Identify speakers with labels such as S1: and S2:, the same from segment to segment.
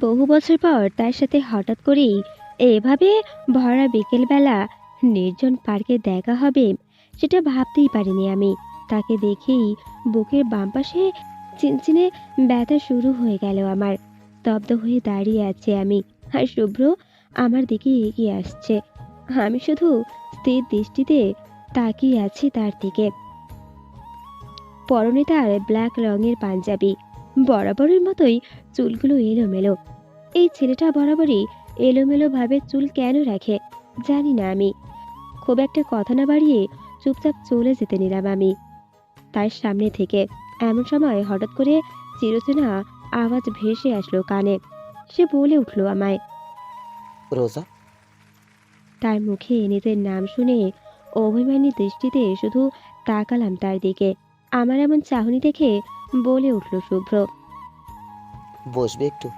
S1: বহু বছর পর তার সাথে হঠাৎ করেই এভাবে ভরা বিকেলবেলা নির্জন পার্কে দেখা হবে, সেটা ভাবতেই পারিনি আমি। তাকে দেখেই বুকের বাম পাশে চিনচিনে ব্যথা শুরু হয়ে গেল আমার। স্তব্ধ হয়ে দাঁড়িয়ে আছে আমি, আর শুভ্র আমার দিকে এগিয়ে আসছে। আমি শুধু স্থির দৃষ্টিতে তাকিয়ে আছি তার দিকে। পরনে তার ব্ল্যাক রঙের পাঞ্জাবি বরাবরের মতোই চুলগুলো এলোমেলো। এই ছেলেটা বরাবরই এলোমেলো ভাবে চুল কেন রাখে জানি না আমি। খুব একটা কথা না বাড়িয়ে চুপচাপ চলে যেতে নিলাম আমি। তার সামনে থেকে এমন সময় হঠাৎ করে চিরচেনা আওয়াজ ভেসে আসলো কানে। সে বলে উঠল আমায়
S2: রোজা?
S1: তার মুখে নিজের নাম শুনে অভিমানী দৃষ্টিতে শুধু তাকালাম তার দিকে। আমার এমন চাহনি দেখে বলে উঠল শুভ্র
S2: বসবে একটু।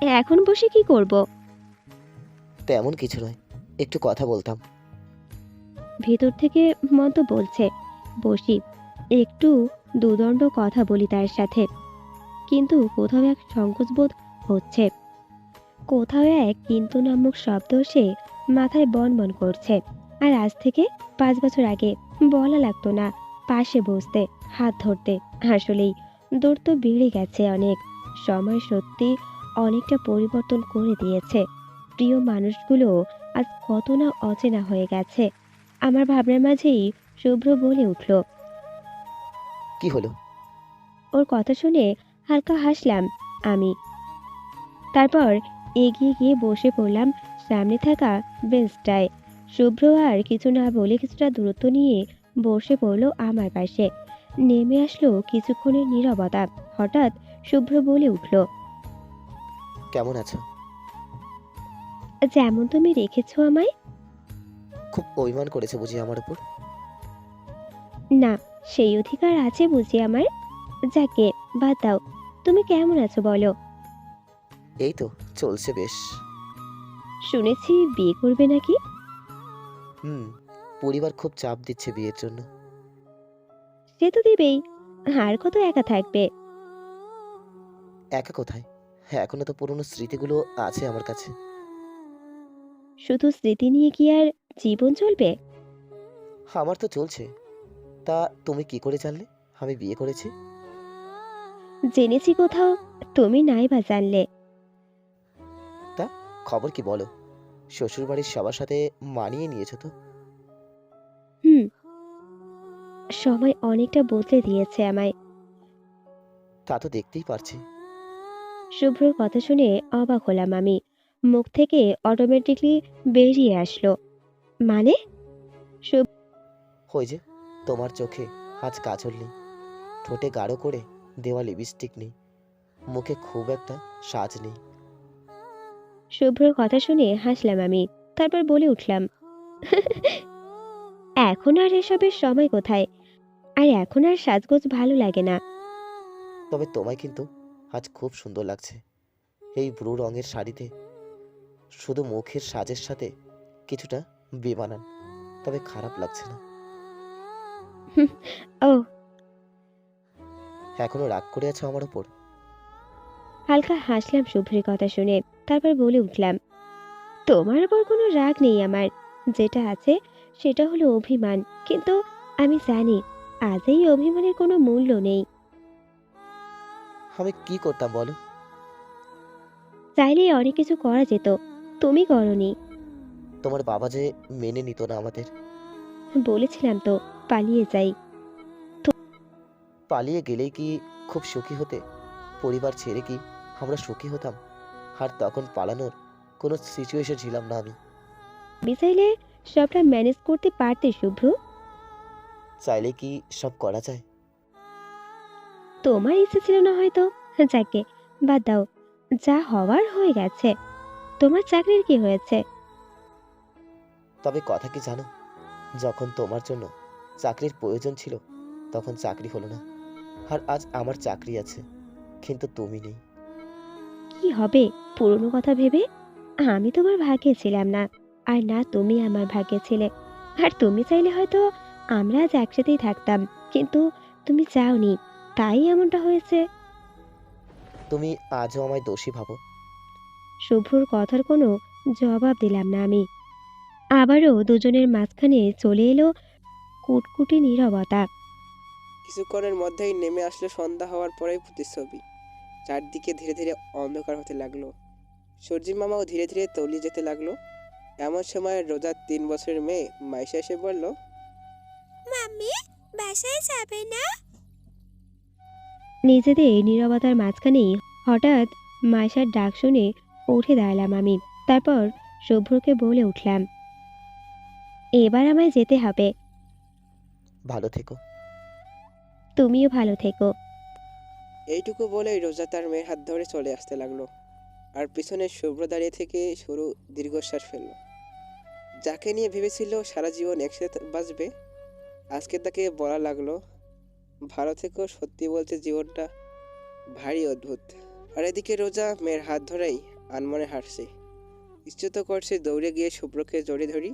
S1: এখন বসে কি করব?
S2: তেমন কিছু নয় একটু কথা বলতাম।
S1: ভেতর থেকে মন্ত বলছে বসি একটু দুদণ্ড কথা বলি তার সাথে। কিন্তু কোথাও এক সংকোচবোধ হচ্ছে। কোথাও এক কিন্তু নামক শব্দ সে মাথায় বন বন করছে। আর আজ থেকে পাঁচ বছর আগে বলা লাগতো না পাশে বসতে হাত ধরতে আসলেই দূর তো বেড়ে গেছে অনেক। সময় সত্যি অনেকটা পরিবর্তন করে দিয়েছে। প্রিয় মানুষগুলো আজ কত না অচেনা হয়ে গেছে। আমার ভাবনার মাঝেই শুভ্র বলে উঠল
S2: কি হলো?
S1: ওর কথা শুনে হালকা হাসলাম আমি। তারপর এগিয়ে গিয়ে বসে পড়লাম সামনে থাকা বেঞ্চটায়। শুভ্র আর কিছু না বলে কিছুটা দূরত্ব নিয়ে বসে পড়ল আমার পাশে। নেমে আসলো কিছুক্ষণের নীরবতা। হঠাৎ শুভ্র বলে উঠল
S2: কেমন আছো?
S1: যেমন তুমি রেখেছো আমায়?
S2: খুব অভিমান করেছে বুঝি আমার উপর?
S1: না সেই অধিকার আছে বুঝি আমার। যাকে বাদ দাও তুমি কেমন আছো বলো?
S2: এই তো চলছে বেশ।
S1: শুনেছি বিয়ে করবে নাকি?
S2: হুম পরিবার খুব চাপ দিচ্ছে বিয়ের জন্য।
S1: সে তো দিবেই। আর কত একা থাকবে?
S2: একা কোথায়? হ্যাঁ এখনও তো পুরনো স্মৃতিগুলো আছে আমার কাছে।
S1: শুধু স্মৃতি নিয়ে কি আর জীবন চলবে?
S2: আমার তো চলছে। তা তুমি কি করে জানলে? আমি বিয়ে করেছি।
S1: জেনেছি কোথাও তুমি নাই বা জানলে।
S2: তা খবর কি বলো? শ্বশুরবাড়ির সবার সাথে মানিয়ে নিয়েছো তো?
S1: সময় অনেকটা বদলে দিয়েছে আমায়।
S2: তা তো দেখতেই পারছি।
S1: শুভ্রর কথা শুনে অবাক হলাম আমি। মুখ থেকে অটোমেটিকলি বেরিয়ে আসলো। মানে?
S2: ওই যে তোমার চোখে আজ কাজল নেই। ঠোঁটে গাঢ় করে দেওয়া লিপস্টিক নেই। মুখে খুব একটা সাজ নেই।
S1: শুভ্রর কথা শুনে হাসলাম আমি তারপর বলে উঠলাম এখন আর এসবের সময় কোথায়? আর এখন আর সাজগোজ ভালো লাগে না।
S2: তবে তোমায় কিন্তু আজ খুব সুন্দর লাগছে। এই ব্লু রঙের শাড়িতে শুধু মুখের সাজের সাথে কিছুটা বেমানান তবে খারাপ লাগছে না।
S1: ও।
S2: এখনও রাগ করে আছো আমার উপর
S1: হালকা হাসলাম শুভ্রের কথা শুনে তারপর বলে উঠলাম তোমার উপর কোনো রাগ নেই আমার। যেটা আছে সেটা হলো অভিমান কিন্তু আমি জানি আজ এই অভিমানের কোনো মূল্য নেই।
S2: আমি কি করতাম বলো?
S1: চাইলে অনেক কিছু করা যেত। তুমি করনি।
S2: তোমার বাবা যে মেনে নিত না আমাদের।
S1: বলেছিলাম তো পালিয়ে যাই।
S2: পালিয়ে গেলেই কি খুব সুখী হতে? পরিবার ছেড়ে কি আমরা সুখী হতাম? আর তখন পালানোর কোনো সিচুয়েশন ছিলাম না আমি।
S1: চাইলে সবটা ম্যানেজ করতে পারতে শুভ্র।
S2: চাইলে কি সব করা যায়?
S1: তোমার ইচ্ছে ছিল না হয়তো। যাকে বাদ দাও। যা হওয়ার হয়ে গেছে। তোমার চাকরির কি হয়েছে?
S2: তবে কথা কি জানো? যখন তোমার জন্য চাকরির প্রয়োজন ছিল তখন চাকরি হলো না। আর আজ আমার চাকরি আছে কিন্তু তুমি নেই।
S1: কি হবে? পুরনো কথা ভেবে? আমি তোমার ভাগ্যে ছিলাম না। আর না তুমি আমার ভাগ্যে ছিলে। আর তুমি চাইলে হয়তো আমরা আজ একসাথেই থাকতাম কিন্তু তুমি চাওনি তাই এমনটা হয়েছে।
S2: তুমি আজও আমায় দোষী ভাবো।
S1: শুভ্রর কথার কোনো জবাব দিলাম না আমি। আবারও দুজনের মাঝখানে চলে এলো কুটকুটি নীরবতা।
S3: কিছুক্ষণের মধ্যেই নেমে আসলো সন্ধ্যা হওয়ার পরেই প্রতিচ্ছবি। চারদিকে ধীরে ধীরে অন্ধকার হতে লাগল। সূর্যি মামাও ধীরে ধীরে তলিয়ে যেতে লাগল। এমন সময় রোজার তিন বছরের মেয়ে মাইশা এসে বলল
S4: মাম্মি বাসায় যাবে না?
S1: নিজেদের নীরবতার মাঝখানেই হঠাৎ মাইশার ডাক শুনে উঠে দাঁড়ালাম আমি। তারপর শুভ্রকে বলে উঠলাম এবার আমায় যেতে হবে।
S2: ভালো থেকো।
S1: তুমিও ভালো থেকো।
S3: এইটুকু বলেই রোজা তার মেয়ের হাত ধরে চলে আসতে লাগল। আর পিছনে শুভ্র দাঁড়িয়ে থেকে সরু দীর্ঘশ্বাস ফেলল। যাকে নিয়ে ভেবেছিল সারা জীবন একসাথে বাঁচবে আজকে তাকে বলা লাগল, ভালো থেকেও সত্যি বলতে জীবনটা ভারী অদ্ভুত। আর এদিকে রোজা মেয়ের হাত ধরেই আনমনে হাঁটছে ইচ্ছুত করছে দৌড়ে গিয়ে শুভ্রকে জড়িয়ে ধরি,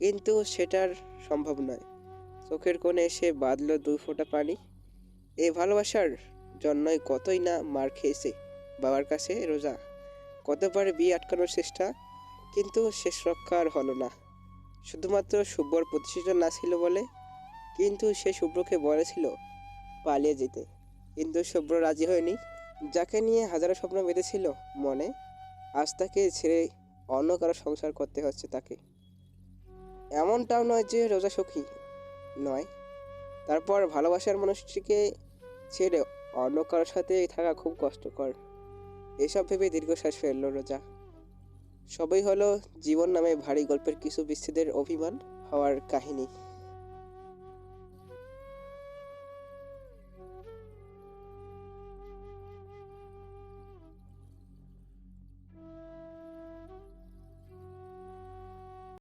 S3: কিন্তু সেটার সম্ভব নয়। চোখের কোণে এসে বাঁধলো দুই ফোঁটা পানি। এই ভালোবাসার জন্যই কতই না মার খেয়েছে বাবার কাছে রোজা। কতবার বিয়ে আটকানোর চেষ্টা, কিন্তু শেষ রক্ষা আর হলো না। শুধুমাত্র শুভ্রর প্রতিশোধ না ছিল বলে কিন্তু সে শুভ্রকে বলেছিল, পালিয়ে যেতে। কিন্তু শুভ্র রাজি হয়নি। যাকে নিয়ে হাজারো স্বপ্ন বেঁধেছিল মনে, আজ তাকে ছেড়ে অন্য কারও সংসার করতে হচ্ছে তাকে। এমনটাও নয় যে রোজা সুখী নয়। তারপর ভালোবাসার মানুষটিকে ছেড়ে অন্য কারোর সাথে থাকা খুব কষ্টকর। এসব ভেবে দীর্ঘশ্বাস ফেলল রোজা। সবই হলো জীবন নামে ভারী গল্পের কিছু বিচ্ছেদের অভিমান হওয়ার কাহিনী।